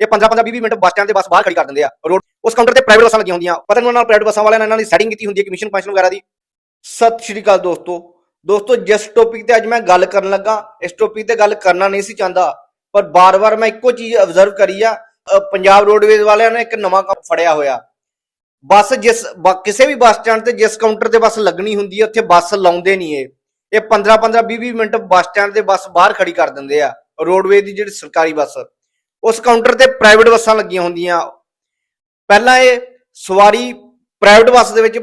ਇਹ 15 15 20 minute bus stand ਤੇ ਬੱਸ ਬਾਹਰ ਖੜੀ ਕਰ ਦਿੰਦੇ ਆ। ਰੋਡ ਉਸ ਕਾਊਂਟਰ ਤੇ ਪ੍ਰਾਈਵੇਟ ਬੱਸਾਂ ਲੱਗੀਆਂ ਹੁੰਦੀਆਂ। ਪਤਾ ਨਹੀਂ ਉਹਨਾਂ ਨਾਲ ਪ੍ਰਾਈਵੇਟ ਬੱਸਾਂ ਵਾਲਿਆਂ ਨੇ ਇਹਨਾਂ ਦੀ ਸੈਟਿੰਗ ਕੀਤੀ ਹੁੰਦੀ ਹੈ ਕਮਿਸ਼ਨ ਪੈਨਸ਼ਨ ਵਗੈਰਾ ਦੀ। ਸਤਿ ਸ਼੍ਰੀ ਅਕਾਲ ਦੋਸਤੋ। ਦੋਸਤੋ, ਜਿਸ ਟੌਪਿਕ ਤੇ ਅੱਜ ਮੈਂ ਗੱਲ ਕਰਨ ਲੱਗਾ, ਇਸ ਟੌਪਿਕ ਤੇ ਗੱਲ ਕਰਨਾ ਨਹੀਂ ਸੀ ਚਾਹੁੰਦਾ। ਪਰ ਬਾਰ-ਬਾਰ ਮੈਂ ਇੱਕੋ ਚੀਜ਼ ਅਬਜ਼ਰਵ ਕਰੀ ਆ। ਪੰਜਾਬ ਰੋਡਵੇਜ਼ ਵਾਲਿਆਂ ਨੇ ਇੱਕ ਨਵਾਂ ਕੰਮ ਫੜਿਆ ਹੋਇਆ। ਬੱਸ ਜਿਸ ਕਿਸੇ ਵੀ ਬੱਸ ਸਟੈਂਡ ਤੇ ਜਿਸ ਕਾਊਂਟਰ ਤੇ ਬੱਸ ਲੱਗਣੀ ਹੁੰਦੀ ਹੈ, ਉੱਥੇ ਬੱਸ ਲਾਉਂਦੇ ਨਹੀਂ ਏ ਇਹ 15 15 20 20 ਮਿੰਟ ਬੱਸ ਸਟੈਂਡ ਤੇ ਬੱਸ ਬਾਹਰ ਖੜੀ ਕਰ ਦਿੰਦੇ ਆ। ਰੋਡਵੇ ਦੀ ਜਿਹੜੀ ਸਰਕਾਰੀ ਬੱਸ। ਉਸ ਕਾਊਂਟਰ ਤੇ ਪ੍ਰਾਈਵੇਟ ਬੱਸਾਂ ਲੱਗੀਆਂ ਹੁੰਦੀਆਂ। ਪਹਿਲਾਂ ਇਹ ਸਵਾਰੀ ਪ੍ਰਾਈਵੇਟ ਬੱਸ ਦੇ ਵਿੱਚ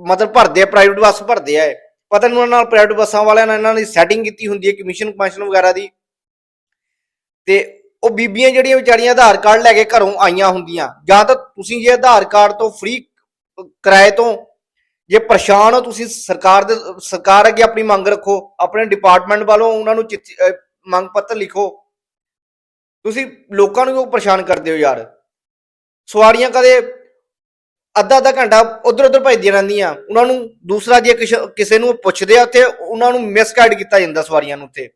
ਮਤਲਬ ਭਰਦੇ ਆ ਪ੍ਰਾਈਵੇਟ ਬੱਸ ਭਰਦੇ ਆ ਪਤਾ ਨਹੀਂ ਉਹਨਾਂ ਨਾਲ ਪ੍ਰਾਈਵੇਟ ਬੱਸਾਂ ਵਾਲਿਆਂ ਨਾਲ ਇਹਨਾਂ ਦੀ ਸੈਟਿੰਗ ਕੀਤੀ ਹੁੰਦੀ ਹੈ ਕਮਿਸ਼ਨ ਕਮਿਸ਼ਨ ਵਗੈਰਾ ਦੀ। ਤੇ ਉਹ ਬੀਬੀਆਂ ਜਿਹੜੀਆਂ ਵਿਚਾਰੀਆਂ ਆਧਾਰ ਕਾਰਡ ਲੈ ਕੇ ਘਰੋਂ ਆਈਆਂ ਹੁੰਦੀਆਂ। ਜਾਂ ਤਾਂ ਤੁਸੀਂ ਜੇ ਆਧਾਰ ਕਾਰਡ ਤੋਂ ਫ੍ਰੀ ਕਿਰਾਏ ਤੋਂ, ਜੇ ਪਰੇਸ਼ਾਨ ਹੋ ਤੁਸੀਂ ਸਰਕਾਰ ਦੇ, ਸਰਕਾਰ ਅੱਗੇ ਆਪਣੀ ਮੰਗ ਰੱਖੋ, ਆਪਣੇ ਡਿਪਾਰਟਮੈਂਟ ਵੱਲੋਂ ਉਹਨਾਂ ਨੂੰ ਚਿੱਠੀ ਮੰਗ ਪੱਤਰ ਲਿਖੋ। ਤੁਸੀਂ ਲੋਕਾਂ ਨੂੰ ਕਿਉਂ ਪਰੇਸ਼ਾਨ ਕਰਦੇ ਹੋ ਯਾਰ? ਸਵਾਰੀਆਂ ਕਦੇ ਅੱਧਾ ਅੱਧਾ ਘੰਟਾ ਉਧਰ ਉਧਰ ਭਜਦੀਆਂ ਰਹਿੰਦੀਆਂ। ਉਹਨਾਂ ਨੂੰ ਦੂਸਰਾ ਜੇ ਕਿਸੇ ਨੂੰ ਪੁੱਛਦੇ ਆ ਉੱਥੇ, ਉਹਨਾਂ ਨੂੰ ਮਿਸਗਾਈਡ ਕੀਤਾ ਜਾਂਦਾ ਸਵਾਰੀਆਂ ਨੂੰ ਉੱਥੇ।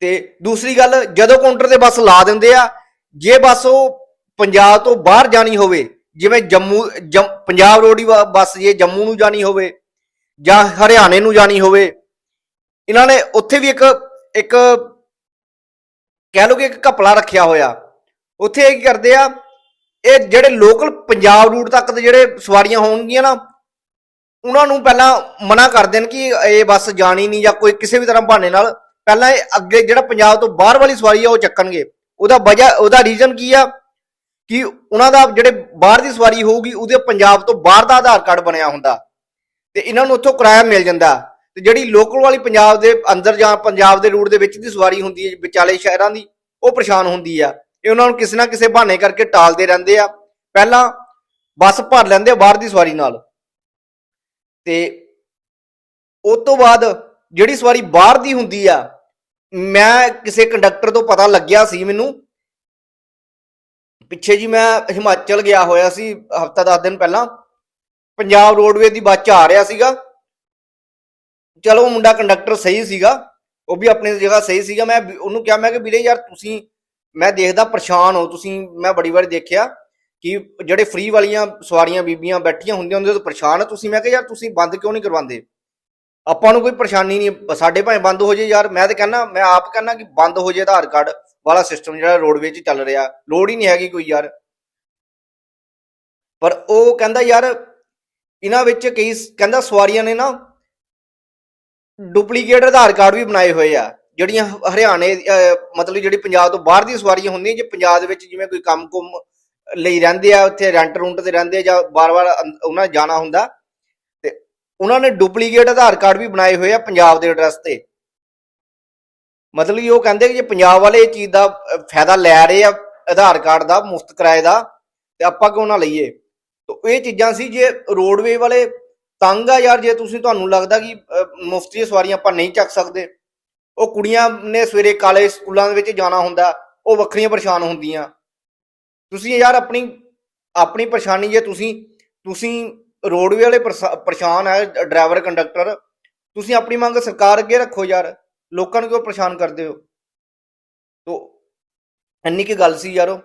ਤੇ ਦੂਸਰੀ ਗੱਲ, ਜਦੋਂ ਕਾਊਂਟਰ ਤੇ ਬੱਸ ਲਾ ਦਿੰਦੇ ਆ, ਜੇ ਬੱਸ ਉਹ ਪੰਜਾਬ ਤੋਂ ਬਾਹਰ ਜਾਣੀ ਹੋਵੇ, ਜਿਵੇਂ ਜੰਮੂ ਜੰਮ- ਪੰਜਾਬ ਰੋਡ ਦੀ ਬੱਸ ਜੇ ਜੰਮੂ ਨੂੰ ਜਾਣੀ ਹੋਵੇ ਜਾਂ ਹਰਿਆਣੇ ਨੂੰ ਜਾਣੀ ਹੋਵੇ, ਇਹਨਾਂ ਨੇ ਉੱਥੇ ਵੀ ਇੱਕ ਇੱਕ ਕਹਿ ਲਓ ਕਿ ਇੱਕ ਘਪਲਾ ਰੱਖਿਆ ਹੋਇਆ। ਉੱਥੇ ਇਹ ਕੀ ਕਰਦੇ ਆ, ਇਹ ਜਿਹੜੇ ਲੋਕਲ ਪੰਜਾਬ ਰੂਟ ਤੱਕ ਦੇ ਜਿਹੜੇ ਸਵਾਰੀਆਂ ਹੋਣਗੀਆਂ ਨਾ, ਉਹਨਾਂ ਨੂੰ ਪਹਿਲਾਂ ਮਨਾ ਕਰ ਦੇਣ ਕਿ ਇਹ ਬੱਸ ਜਾਣੀ ਨਹੀਂ ਜਾਂ ਕੋਈ ਕਿਸੇ ਵੀ ਤਰ੍ਹਾਂ ਬਹਾਨੇ ਨਾਲ ਪਹਿਲਾਂ ਇਹ ਅੱਗੇ ਜਿਹੜਾ ਪੰਜਾਬ ਤੋਂ ਬਾਹਰ ਵਾਲੀ ਸਵਾਰੀ ਆ ਉਹ ਚੱਕਣਗੇ। ਉਹਦਾ ਵਜ੍ਹਾ, ਉਹਦਾ ਰੀਜ਼ਨ ਕੀ ਆ? ਕਿ ਉਹਨਾਂ ਦਾ ਜਿਹੜੇ ਬਾਹਰ ਦੀ ਸਵਾਰੀ ਹੋਊਗੀ, ਉਹਦੇ ਪੰਜਾਬ ਤੋਂ ਬਾਹਰ ਦਾ ਆਧਾਰ ਕਾਰਡ ਬਣਿਆ ਹੁੰਦਾ। ਤੇ ਇਹਨਾਂ ਨੂੰ ਉੱਥੋਂ ਕਿਰਾਇਆ ਮਿਲ ਜਾਂਦਾ। ਤੇ ਜਿਹੜੀ ਲੋਕਲ ਵਾਲੀ ਪੰਜਾਬ ਦੇ ਅੰਦਰ ਜਾਂ ਪੰਜਾਬ ਦੇ ਰੂਟ ਦੇ ਵਿੱਚ ਦੀ ਸਵਾਰੀ ਹੁੰਦੀ ਹੈ, ਵਿਚਾਲੇ ਸ਼ਹਿਰਾਂ ਦੀ, ਉਹ ਪਰੇਸ਼ਾਨ ਹੁੰਦੀ ਆ। ਇਹ ਉਹਨਾਂ ਨੂੰ ਕਿਸੇ ਨਾ ਕਿਸੇ ਬਹਾਨੇ ਕਰਕੇ ਟਾਲਦੇ ਰਹਿੰਦੇ ਆ। ਪਹਿਲਾਂ ਬੱਸ ਭਰ ਲੈਂਦੇ ਆ ਬਾਹਰ ਦੀ ਸਵਾਰੀ ਨਾਲ। ਤੇ ਉਸ ਤੋਂ ਬਾਅਦ ਜਿਹੜੀ ਸਵਾਰੀ ਬਾਹਰ ਦੀ ਹੁੰਦੀ ਆ, ਮੈਂ ਕਿਸੇ ਕੰਡਕਟਰ ਤੋਂ ਪਤਾ ਲੱਗਿਆ ਸੀ ਮੈਨੂੰ। ਪਿੱਛੇ ਜੀ ਮੈਂ ਹਿਮਾਚਲ ਗਿਆ ਹੋਇਆ ਸੀ ਹਫਤਾ 10 ਦਿਨ ਪਹਿਲਾਂ। ਪੰਜਾਬ ਰੋਡਵੇ ਦੀ ਬੱਸ 'ਚ ਆ ਰਿਹਾ ਸੀਗਾ। ਚਲੋ ਉਹ ਮੁੰਡਾ ਕੰਡਕਟਰ ਸਹੀ ਸੀਗਾ, ਉਹ ਵੀ ਆਪਣੀ ਜਗ੍ਹਾ ਸਹੀ ਸੀਗਾ, ਮੈਂ ਉਹਨੂੰ ਕਿਹਾ, ਮੈਂ ਕਿ ਵੀਰੇ ਯਾਰ ਤੁਸੀਂ, ਮੈਂ ਦੇਖਦਾ ਪਰੇਸ਼ਾਨ ਹੋ, ਤੁਸੀਂ, ਮੈਂ ਬੜੀ ਵਾਰ ਦੇਖਿਆ ਕਿ ਜਿਹੜੇ ਫ੍ਰੀ ਵਾਲੀਆਂ ਸਵਾਰੀਆਂ ਬੀਬੀਆਂ ਬੈਠੀਆਂ ਹੁੰਦੀਆਂ ਹੁੰਦੀਆਂ ਤੋਂ ਪਰੇਸ਼ਾਨ ਤੁਸੀਂ। ਮੈਂ ਕਿਹਾ, ਯਾਰ ਤੁਸੀਂ ਬੰਦ ਕਿਉਂ ਨਹੀਂ ਕਰਵਾਉਂਦੇ? ਆਪਾਂ ਨੂੰ ਕੋਈ ਪਰੇਸ਼ਾਨੀ ਨਹੀਂ, ਸਾਡੇ ਭਾਵੇਂ ਬੰਦ ਹੋ ਜੇ ਯਾਰ, ਮੈਂ ਤਾਂ ਕਹਿੰਦਾ, ਮੈਂ ਆਪ ਕਹਿੰਦਾ ਕਿ ਬੰਦ ਹੋ ਜੇ ਆਧਾਰ ਕਾਰਡ ਵਾਲਾ ਸਿਸਟਮ ਜਿਹੜਾ ਰੋਡਵੇ 'ਚ ਚੱਲ ਰਿਹਾ, ਲੋੜ ਹੀ ਨਹੀਂ ਹੈਗੀ ਕੋਈ ਯਾਰ। ਪਰ ਉਹ ਕਹਿੰਦਾ, ਯਾਰ, ਇਹਨਾਂ ਵਿੱਚ ਕਈ ਕਹਿੰਦਾ ਸਵਾਰੀਆਂ ਨੇ ਨਾ ਡੁਪਲੀਕੇਟ ਆਧਾਰ ਕਾਰਡ ਵੀ ਬਣਾਏ ਹੋਏ ਆ, ਜਿਹੜੀਆਂ ਹਰਿਆਣੇ ਮਤਲਬ ਜਿਹੜੀ ਪੰਜਾਬ ਤੋਂ ਬਾਹਰ ਦੀਆਂ ਸਵਾਰੀਆਂ ਹੁੰਦੀਆਂ ਜੇ ਪੰਜਾਬ ਦੇ ਵਿੱਚ ਜਿਵੇਂ ਕੋਈ ਕੰਮ ਕੁਮ ਲਈ ਰਹਿੰਦੇ ਆ, ਉੱਥੇ ਰੈਂਟ ਰੂੰਟ ਤੇ ਰਹਿੰਦੇ ਆ ਜਾਂ ਬਾਰ-ਬਾਰ ਉਹਨਾਂ ਜਾਣਾ ਹੁੰਦਾ, ਤੇ ਉਹਨਾਂ ਨੇ ਡੁਪਲੀਕੇਟ ਆਧਾਰ ਕਾਰਡ ਵੀ ਬਣਾਏ ਹੋਏ ਆ ਪੰਜਾਬ ਦੇ ਐਡਰੈਸ ਤੇ। ਮਤਲਬ ਕਿ ਉਹ ਕਹਿੰਦੇ ਕਿ ਜੇ ਪੰਜਾਬ ਵਾਲੇ ਇਹ ਚੀਜ਼ ਦਾ ਫਾਇਦਾ ਲੈ ਰਹੇ ਆ, ਆਧਾਰ ਕਾਰਡ ਦਾ, ਮੁਫਤ ਕਿਰਾਏ ਦਾ, ਤੇ ਆਪਾਂ ਕਿਉਂ ਨਾ ਲਈਏ? ਤੋ ਇਹ ਚੀਜ਼ਾਂ ਸੀ ਜੇ ਰੋਡਵੇ ਵਾਲੇ ਤੰਗ ਆ ਯਾਰ ਜੇ ਤੁਸੀਂ ਤੁਹਾਨੂੰ ਲੱਗਦਾ ਕਿ ਮੁਫਤ ਦੀਆਂ ਸਵਾਰੀਆਂ ਆਪਾਂ ਨਹੀਂ ਚੱਕ ਸਕਦੇ। ਉਹ ਕੁੜੀਆਂ ਨੇ ਸਵੇਰੇ ਕਾਲੇ ਸਕੂਲਾਂ ਦੇ ਵਿੱਚ ਜਾਣਾ ਹੁੰਦਾ, ਉਹ ਵੱਖਰੀਆਂ ਪਰੇਸ਼ਾਨ ਹੁੰਦੀਆਂ। ਤੁਸੀਂ ਯਾਰ ਆਪਣੀ ਆਪਣੀ ਪਰੇਸ਼ਾਨੀ ਜੇ ਤੁਸੀਂ ਤੁਸੀਂ ਰੋਡਵੇ ਵਾਲੇ ਪਰਸਾ- ਪਰੇਸ਼ਾਨ ਹੈ ਡਰਾਈਵਰ, ਕੰਡਕਟਰ, ਤੁਸੀਂ ਆਪਣੀ ਮੰਗ ਸਰਕਾਰ ਅੱਗੇ ਰੱਖੋ ਯਾਰ। ਲੋਕਾਂ ਨੂੰ ਕਿਉਂ ਪਰੇਸ਼ਾਨ ਕਰਦੇ ਹੋ? ਤੋ, ਇੰਨੀ ਕੀ ਗੱਲ ਸੀ ਯਾਰੋ।